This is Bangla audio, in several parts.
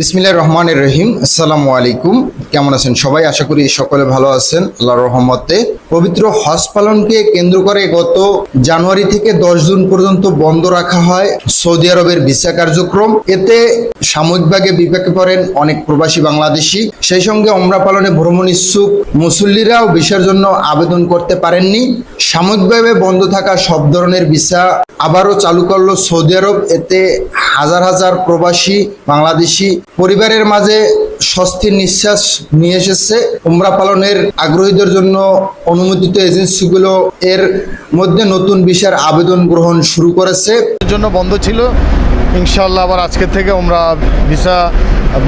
বিসমিল্লাহ রহমানের রহিম। আসসালামু আলাইকুম। কেমন আছেন সবাই? আশা করি সকলে ভালো আছেন। আল্লাহর রহমতে পবিত্র হজ পালনকে কেন্দ্র করে গত জানুয়ারি থেকে দশ জুন পর্যন্ত বন্ধ রাখা হয় সৌদি আরবের ভিসা কার্যক্রম। এতে সাময়িকভাবে বিপাকে পড়েন অনেক প্রবাসী বাংলাদেশি। সেই সঙ্গে ওমরা পালনে ভ্রমণ ইচ্ছুক মুসল্লিরাও ভিসার জন্য আবেদন করতে পারেননি। সাময়িকভাবে বন্ধ থাকা সব ধরনের ভিসা আবারও চালু করল সৌদি আরব। এতে হাজার হাজার প্রবাসী বাংলাদেশি পরিবারের মাঝে স্বস্তির নিঃশ্বাস নিয়ে এসেছে। উমরা পালনের আগ্রহীদের জন্য অনুমোদিত এজেন্সিগুলো এর মধ্যে নতুন বিষয়ের আবেদন গ্রহণ শুরু করেছে। জন্য বন্ধ ছিল। ইনশাল্লাহ আবার আজকে থেকে আমরা ভিসা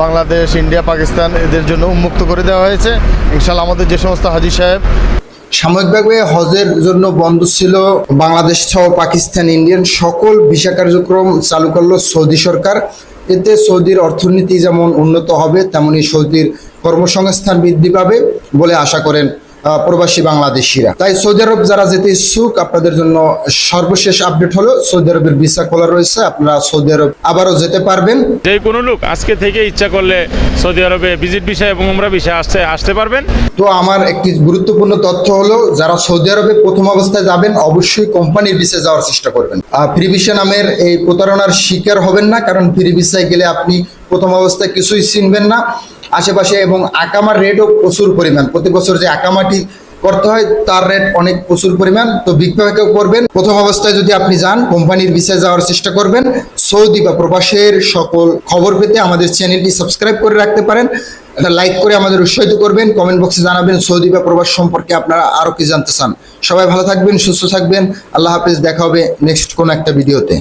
বাংলাদেশ, ইন্ডিয়া, পাকিস্তান এদের জন্য উন্মুক্ত করে দেওয়া হয়েছে। ইনশাল্লাহ আমাদের যে সমস্ত হাজি সাহেব সাময়িকভাবে হজের জন্য বন্ধ ছিল বাংলাদেশ সহ পাকিস্তান, ইন্ডিয়ান সকল ভিসা কার্যক্রম চালু করল সৌদি সরকার। এতে সৌদির অর্থনীতি যেমন উন্নত হবে, তেমনি সৌদির কর্মসংস্থান বৃদ্ধি পাবে বলে আশা করেন। প্রবাসী বাংলাদেশিরা। তাই সৌদি আরব যারা যেতে ইচ্ছুক আপনাদের জন্য সর্বশেষ আপডেট হলো সৌদি আরবের ভিসা খোলা রয়েছে আপনারা সৌদি আরব আবারও যেতে পারবেন। যে কোনো লোক আজকে থেকে ইচ্ছা করলে সৌদি আরবে ভিজিট বিষয় এবং উমরা বিষয় আসতে আসতে পারবেন। তো আমার একটি গুরুত্বপূর্ণ তথ্য হলো যারা সৌদি আরবে প্রথম অবস্থায় যাবেন অবশ্যই কোম্পানির ভিসায় যাওয়ার চেষ্টা করবেন। ফ্রি ভিসা নামের এই প্রতারণার শিকার হবেন না কারণ ফ্রি ভিসায় গেলে আপনি প্রথম অবস্থায় কিছুই চিনবেন না। আশেপাশে এবং আকামার রেটও প্রচুর পরিমাণ। প্রতি বছর যে আকামাটি করতে হয়, তার রেট অনেক প্রচুর পরিমাণ। তো বিজ্ঞাপকেও করবেন। প্রথম অবস্থায় যদি আপনি যান, কোম্পানির বিষয়ে যাওয়ার চেষ্টা করবেন। সৌদি বা প্রবাসের সকল খবর পেতে আমাদের চ্যানেলটি সাবস্ক্রাইব করে রাখতে পারেন। লাইক করে আমাদের উৎসাহিত করবেন। কমেন্ট বক্সে জানাবেন সৌদি বা প্রবাস সম্পর্কে আপনারা আরও কি জানতে চান। সবাই ভালো থাকবেন, সুস্থ থাকবেন। আল্লাহ হাফিজ। দেখা হবে নেক্সট কোনো একটা ভিডিওতে